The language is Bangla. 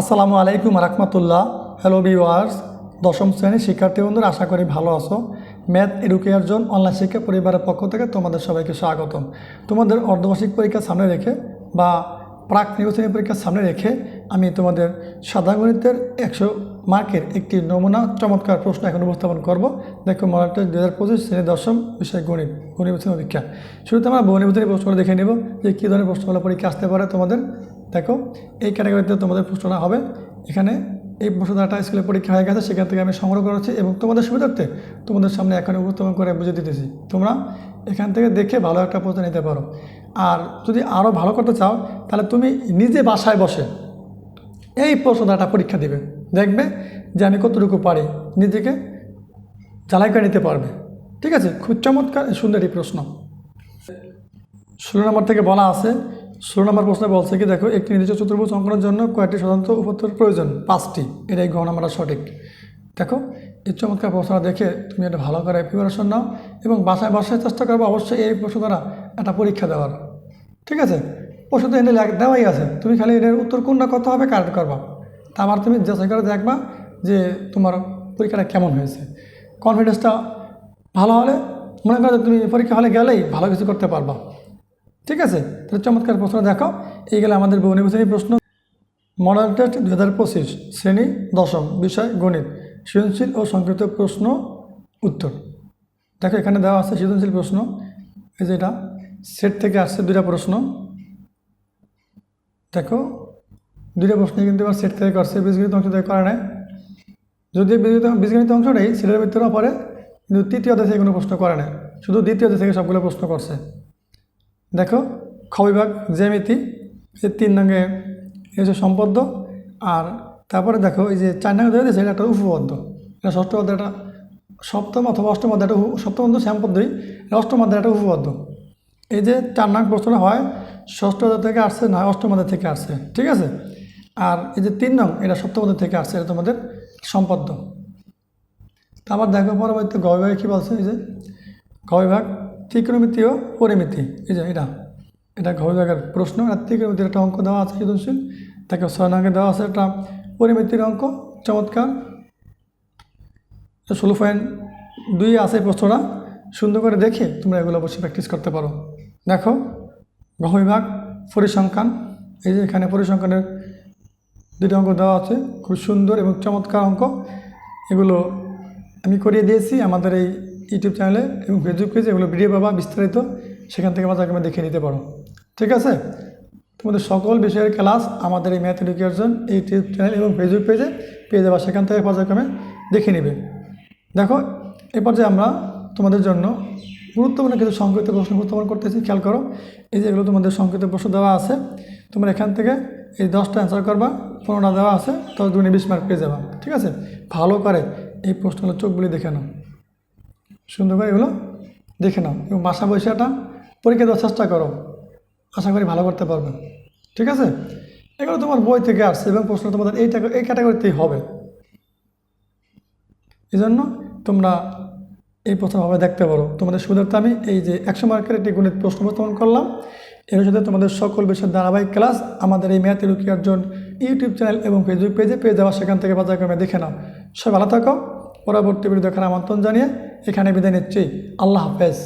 আসসালামু আলাইকুম রহমতুল্লাহ। হ্যালো ভিওয়ার্স দশম শ্রেণির শিক্ষার্থী বন্ধুরা, আশা করি ভালো আছো। ম্যাথ এডুকেয়ার জোন অনলাইন শিক্ষা পরিবারের পক্ষ থেকে তোমাদের সবাইকে স্বাগতম। তোমাদের অর্ধবার্ষিক পরীক্ষা সামনে রেখে বা প্রাক নির্বাচনী পরীক্ষার সামনে রেখে আমি তোমাদের সাদা গণিতের একশো মার্কের একটি নমুনা চমৎকার প্রশ্ন এখন উপস্থাপন করব। দেখো, মডেলটা দু হাজার পঁচিশ শ্রেণি দশম বিষয় গণিত গণিত পরীক্ষা। শুরুতে আমরা বহুনির্বাচনী প্রশ্নগুলো দেখে নেব যে কী ধরনের প্রশ্নগুলো পরীক্ষা আসতে পারে তোমাদের। দেখো, এই ক্যাটাগরিতে তোমাদের প্রশ্নটা হবে। এখানে এই প্রশ্নটা স্কুলে পরীক্ষা হয়ে গেছে, সেখান থেকে আমি সংগ্রহ করেছি এবং তোমাদের সুবিধার্থে তোমাদের সামনে এখন উপস্থাপন করে বুঝে দিতেছি। তোমরা এখান থেকে দেখে ভালো একটা প্রশ্ন নিতে পারো। আর যদি আরও ভালো করতে চাও, তাহলে তুমি নিজে বাসায় বসে এই প্রশ্নটা পরীক্ষা দিবে। দেখবে যে আমি কতটুকু পারি, নিজেকে জ্বালাই করে নিতে পারবে। ঠিক আছে? খুব চমৎকার, সুন্দর এই প্রশ্ন। ষোলো নম্বর থেকে বলা আছে ষোলো নম্বর প্রশ্নে বলছে কি, দেখো, একটি নির্দিষ্ট চতুর্ভুজ অঙ্কনের জন্য কয়েকটি সাধারণত উপত্তর প্রয়োজন, পাঁচটি। এটাই গ্রহণ আমরা সঠিক। দেখো, এই চমৎকার প্রশ্নটা দেখে তুমি এটা ভালো করে প্রিপারেশন নাও এবং বাসায় বাসায় চেষ্টা করব, অবশ্যই এই প্রশ্ন দ্বারা একটা পরীক্ষা দেওয়ার। ঠিক আছে? প্রশ্ন তো লেখ- দেওয়াই আছে। তুমি খালি এর উত্তর কোনটা কত হবে, কারেক্ট করবা। তারপর তুমি যাচাই করে দেখবা যে তোমার পরীক্ষাটা কেমন হয়েছে। কনফিডেন্সটা ভালো হলে, মনে করো তুমি পরীক্ষা হলে গেলেই ভালো কিছু করতে পারবা। ঠিক আছে? তাহলে চমৎকার প্রশ্ন দেখো এই গেলে আমাদের বহু নির্বাচনী প্রশ্ন। মডেল টেস্ট দু হাজার পঁচিশ, শ্রেণি দশম, বিষয় গণিত। সৃজনশীল ও সংক্ষিপ্ত প্রশ্ন উত্তর। দেখো, এখানে দেওয়া আছে সৃজনশীল প্রশ্ন। এই যেটা সেট থেকে আসছে দুইটা প্রশ্ন। দেখো, দুইটা প্রশ্ন কিন্তু এবার সেট থেকে করছে, বীজগণিত অংশ থেকে করা নেয় যদি বীজগণিত অংশটাই সেটার ভিতরে পরে কিন্তু তৃতীয় অধ্যায় থেকে কোনো প্রশ্ন করে না শুধু দ্বিতীয় অধ্যায় থেকে সবগুলো প্রশ্ন করছে। দেখো, খ বিভাগ, জ্যামিতি, এই তিন এই যে সম্পদ্য, আর তারপরে দেখো, এই যে চার নঙ্গে ধরে দিয়েছে এটা একটা উপপদ্য। এটা ষষ্ঠ অধ্যায় একটা সপ্তম অথবা অষ্টম অধ্যায় একটা সপ্তম অধ্যায় শ্যামপদ্যই অষ্টম অধ্যায় একটা উপপদ্য। এই যে চার নং প্রশ্নটা হয়, ষষ্ঠ অধ্যায় থেকে আসছে না অষ্টম অধ্যায় থেকে আসছে, ঠিক আছে? আর এই যে তিন নং, এটা সপ্তম অধ্যায় থেকে আসছে, এটা তোমাদের সম্পদ্য। তারপর দেখো পরবর্তী গ বিভাগে কী বলছে, এই যে গ বিভাগ ত্রিকোণমিতি ও পরিমিতি। এই যে এটা এটা ঘ বিভাগের প্রশ্ন আর ত্রিকোণমিতির একটা অঙ্ক দেওয়া আছে সৃজনশীল। তাকে ছয় দেওয়া আছে একটা পরিমিতির অঙ্ক, চমৎকার। ষোলো পয়েন্ট দুই আছে প্রশ্নটা। সুন্দর করে দেখে তোমরা এগুলো অবশ্যই প্র্যাকটিস করতে পারো। দেখো ঘ বিভাগ পরিসংখ্যান। এই যে এখানে পরিসংখ্যানের দুটো অঙ্ক দেওয়া আছে, খুব সুন্দর এবং চমৎকার অঙ্ক। এগুলো আমি করিয়ে দিয়েছি। আমাদের এই ইউটিউব চ্যানেলে এবং ফেসবুক পেজে এগুলো ভিডিও পাবা বিস্তারিত, সেখান থেকে বাজারক্রমে দেখে নিতে পারো। ঠিক আছে? তোমাদের সকল বিষয়ের ক্লাস আমাদের এই ম্যাথ এডুকেশন ইউটিউব চ্যানেল এবং ফেসবুক পেজে পেয়ে যাবা। সেখান থেকে পর্যায়ক্রমে দেখে নেবে। দেখো, এ পর্যায়ে আমরা তোমাদের জন্য গুরুত্বপূর্ণ কিছু সংক্ষিপ্ত প্রশ্ন উপস্থাপন করতেছি। খেয়াল করো, এই যে এগুলো তোমাদের সংক্ষিপ্ত প্রশ্ন দেওয়া আছে, তোমরা এখান থেকে এই দশটা অ্যান্সার করবা, পনেরোটা দেওয়া আছে দশ দুগুণে বিশ মার্ক পেয়ে যাবা। ঠিক আছে? ভালো করে এই প্রশ্নগুলো চোখগুলি দেখে নাও। সুন্দর করে এগুলো দেখে নাও। এবং বাসা বৈশাটা পরীক্ষা দেওয়ার চেষ্টা করো। আশা করি ভালো করতে পারবে। ঠিক আছে? এগুলো তোমার বই থেকে আসছে এবং প্রশ্ন তোমাদের এই এই ক্যাটাগরিতেই হবে। এই জন্য তোমরা এই প্রশ্নভাবে দেখতে পারো। তোমাদের সুবিধার্থে আমি এই যে একশো মার্কের একটি গণিত প্রশ্ন উপস্থাপন করলাম। এর সাথে তোমাদের সকল বিষয়ের ধারাবাহিক ক্লাস আমাদের এই ম্যাথ এডুকেশন ইউটিউব চ্যানেল এবং ফেসবুক পেজে পেয়ে যাওয়া সেখান থেকে বাজার বাজারক্রমে দেখে নাও। সবাই ভালো থাকো। পরবর্তী ভিডিও দেখার আমন্ত্রণ জানিয়ে এখানে বিদায় নিচ্ছি। আল্লাহ হাফেজ।